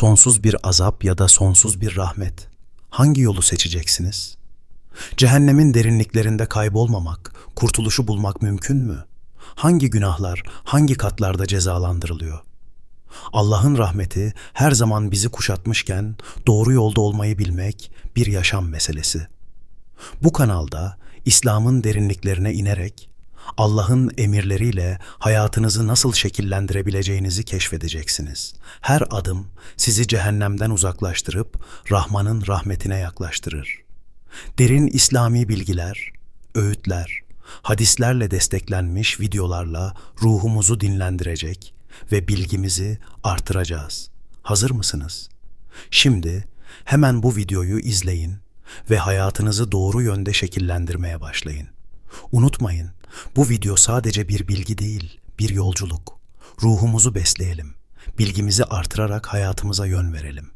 Sonsuz bir azap ya da sonsuz bir rahmet. Hangi yolu seçeceksiniz? Cehennemin derinliklerinde kaybolmamak, kurtuluşu bulmak mümkün mü? Hangi günahlar, hangi katlarda cezalandırılıyor? Allah'ın rahmeti her zaman bizi kuşatmışken doğru yolda olmayı bilmek bir yaşam meselesi. Bu kanalda İslam'ın derinliklerine inerek Allah'ın emirleriyle hayatınızı nasıl şekillendirebileceğinizi keşfedeceksiniz. Her adım sizi cehennemden uzaklaştırıp Rahman'ın rahmetine yaklaştırır. Derin İslami bilgiler, öğütler, hadislerle desteklenmiş videolarla ruhumuzu dinlendirecek ve bilgimizi artıracağız. Hazır mısınız? Şimdi hemen bu videoyu izleyin ve hayatınızı doğru yönde şekillendirmeye başlayın. Unutmayın, bu video sadece bir bilgi değil, bir yolculuk. Ruhumuzu besleyelim. Bilgimizi artırarak hayatımıza yön verelim.